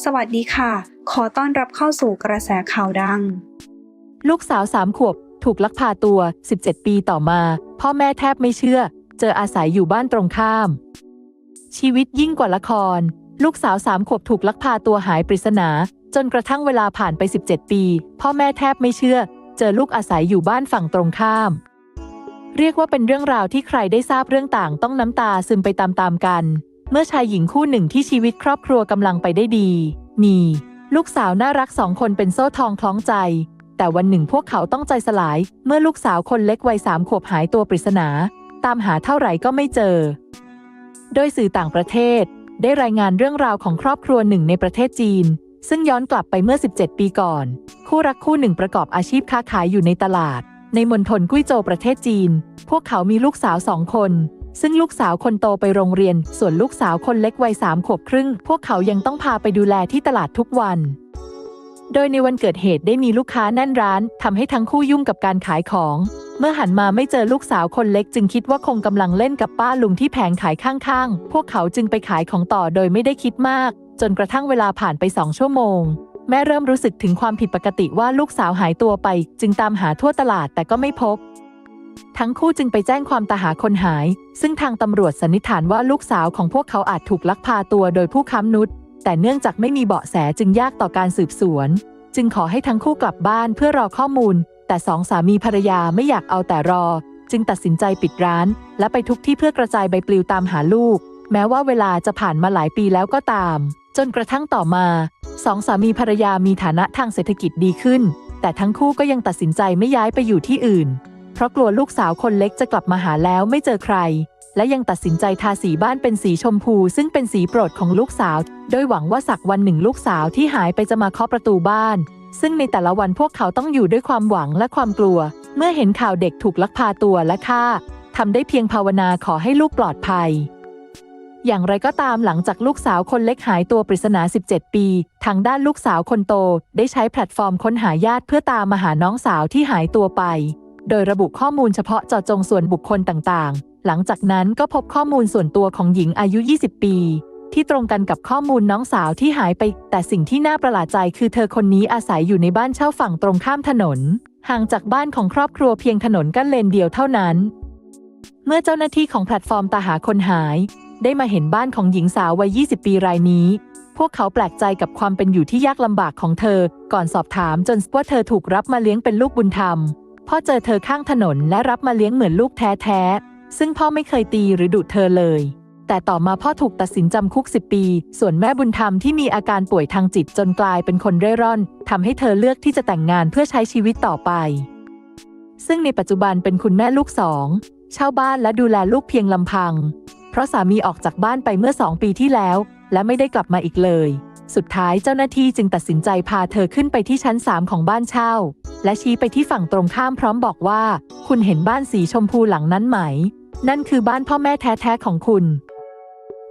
สวัสดีค่ะ ขอต้อนรับเข้าสู่กระแสข่าวดัง ลูกสาวสามขวบ ถูกลักพาตัว 17 ปีต่อมา พ่อแม่แทบไม่เชื่อ เจออาศัยอยู่บ้านตรงข้าม ชีวิตยิ่งกว่าละคร ลูกสาวสามขวบถูกลักพาตัวหายปริศนา จนกระทั่งเวลาผ่านไป 17 ปี พ่อแม่แทบไม่เชื่อ เจอลูกอาศัยอยู่บ้านฝั่งตรงข้าม เรียกว่าเป็นเรื่องราวที่ใครได้ทราบเรื่องต่างต้องน้ำตาซึมไปตามๆกัน เมื่อชายหญิงคู่หนึ่งที่ชีวิตครอบครัวกำลังไปได้ดี มี ลูกสาวน่ารักสองคนเป็นโซ่ทองคล้องใจ แต่วันหนึ่งพวกเขาต้องใจสลาย เมื่อลูกสาวคนเล็กวัยสามขวบหายตัวปริศนา ตามหาเท่าไหร่ก็ไม่เจอ โดยสื่อต่างประเทศ ได้รายงานเรื่องราวของครอบครัวหนึ่งในประเทศจีน ซึ่งย้อนกลับไปเมื่อ 17 ปีก่อน คู่รักคู่หนึ่งประกอบอาชีพค้าขายอยู่ในตลาด ในมณฑลกุ้ยโจวประเทศจีน พวกเขามีลูกสาวสองคน ซึ่งลูกสาวคนโตไปโรงเรียน ส่วนลูกสาวคนเล็กวัยสามขวบครึ่ง พวกเขายังต้องพาไปดูแลที่ตลาดทุกวัน โดยในวันเกิดเหตุได้มีลูกค้าแน่นร้านทำให้ทั้งคู่ยุ่งกับการขายของ เมื่อหันมาไม่เจอลูกสาวคนเล็กจึงคิดว่าคงกำลังเล่นกับป้าลุงที่แผงขายข้างๆ พวกเขาจึงไปขายของต่อโดยไม่ได้คิดมาก จนกระทั่งเวลาผ่านไปสองชั่วโมงแม่เริ่มรู้สึกถึงความผิดปกติว่าลูกสาวหายตัวไป จึงตามหาทั่วตลาดแต่ก็ไม่พบ ทั้งคู่จึงไปแจ้งความตาหาคนหาย ซึ่งทางตำรวจสันนิษฐานว่าลูกสาวของพวกเขาอาจถูกลักพาตัวโดยผู้ค้ำนุษย์แต่เนื่องจากไม่มีเบาะแสจึงยากต่อการสืบสวน จึงขอให้ทั้งคู่กลับบ้านเพื่อรอข้อมูล แต่สองสามีภรรยาไม่อยากเอาแต่รอ จึงตัดสินใจปิดร้าน และไปทุกที่เพื่อกระจายใบปลิวตามหาลูก แม้ว่าเวลาจะผ่านมาหลายปีแล้วก็ตาม จนกระทั่งต่อมาสองสามีภรรยามีฐานะทางเศรษฐกิจดีขึ้น แต่ทั้งคู่ก็ยังตัดสินใจไม่ย้ายไปอยู่ที่อื่น ราะกลัวลูกสาวคนเล็กจะกลับมาหาแล้วไม่เจอใคร และยังตัดสินใจทาสีบ้านเป็นสีชมพู ซึ่งเป็นสีโปรดของลูกสาว โดยหวังว่าสักวันหนึ่งลูกสาวที่หายไปจะมาเคาะประตูบ้าน ซึ่งในแต่ละวันพวกเขาต้องอยู่ด้วยความหวังและความกลัว เมื่อเห็นข่าวเด็กถูกลักพาตัวและฆ่าทำได้เพียงภาวนาขอให้ลูกปลอดภัยอย่างไรก็ตามหลังจากลูกสาวคนเล็กหายตัวปริศนา 17 ปี ทางด้านลูกสาวคนโต ได้ใช้แพลตฟอร์มค้นหาญาติเพื่อตามมาหาน้องสาวที่หายตัวไป โดยระบุข้อมูลเฉพาะเจาะจงส่วนบุคคลต่างๆ หลังจากนั้นก็พบข้อมูลส่วนตัวของหญิงอายุ 20 ปี ที่ตรงกันกับข้อมูลน้องสาวที่หายไป แต่สิ่งที่น่าประหลาดใจคือเธอคนนี้อาศัยอยู่ในบ้านเช่าฝั่งตรงข้ามถนน ห่างจากบ้านของครอบครัวเพียงถนนกั้นเลนเดียวเท่านั้น เมื่อเจ้าหน้าที่ของแพลตฟอร์มตาหาคนหาย ได้มาเห็นบ้านของหญิงสาววัย 20 ปีรายนี้พวกเขาแปลกใจกับความเป็นอยู่ที่ยากลำบากของเธอ ก่อนสอบถามจนว่าเธอถูกรับมาเลี้ยงเป็นลูกบุญธรรม พ่อเจอเธอข้างถนนและรับมาเลี้ยงเหมือนลูกแท้ๆ ซึ่งพ่อไม่เคยตีหรือดุเธอเลย แต่ต่อมาพ่อถูกตัดสินจำคุก 10 ปี ส่วนแม่บุญธรรมที่มีอาการป่วยทางจิตจนกลายเป็นคนเร่ร่อนทำให้เธอเลือกที่จะแต่งงานเพื่อใช้ชีวิตต่อไป ซึ่งในปัจจุบันเป็นคุณแม่ลูกสองเช่าบ้านและดูแลลูกเพียงลำพัง เพราะสามีออกจากบ้านไปเมื่อสองปีที่แล้ว และไม่ได้กลับมาอีกเลย สุดท้ายเจ้าหน้าที่จึงตัดสินใจพาเธอขึ้นไปที่ชั้น3ของบ้านเช่า และชี้ไปที่ฝั่งตรงข้ามพร้อมบอกว่า คุณเห็นบ้านสีชมพูหลังนั้นไหม นั่นคือบ้านพ่อแม่แท้ๆของคุณ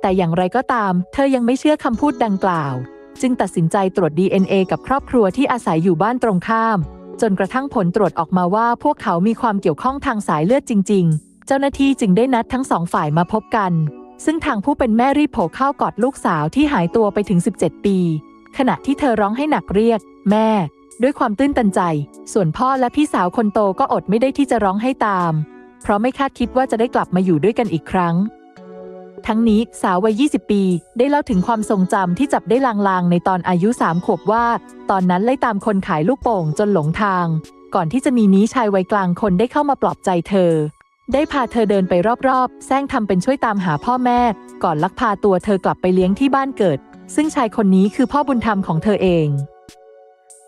แต่อย่างไรก็ตาม เธอยังไม่เชื่อคำพูดดังกล่าว จึงตัดสินใจตรวจ DNA กับครอบครัวที่อาศัยอยู่บ้านตรงข้าม จนกระทั่งผลตรวจออกมาว่าพวกเขามีความเกี่ยวข้องทางสายเลือดจริง ๆ เจ้าหน้าที่จึงได้นัดทั้งสองฝ่ายมาพบกัน ซึ่งทางผู้เป็นแม่รีบโผล่เข้ากอดลูกสาวที่หายตัวไปถึง 17 ปี ขณะที่เธอร้องให้หนักเรียก แม่ ด้วยความตื้นตันใจ ส่วนพ่อและพี่สาวคนโตก็อดไม่ได้ที่จะร้องให้ตาม เพราะไม่คาดคิดว่าจะได้กลับมาอยู่ด้วยกันอีกครั้ง ทั้งนี้สาววัย 20 ปี ได้เล่าถึงความทรงจำที่จับได้ลางๆ ในตอนอายุ 3 ขวบว่า ตอนนั้นไล่ตามคนขายลูกโป่งจนหลงทาง ก่อนที่จะมีนี้ชายวัยกลางคนได้เข้ามาปลอบใจเธอ ได้พาเธอเดินไปรอบๆ แซงทำเป็นช่วยตามหาพ่อแม่ ก่อนลักพาตัวเธอกลับไปเลี้ยงที่บ้านเกิด ซึ่งชายคนนี้คือพ่อบุญธรรมของเธอเอง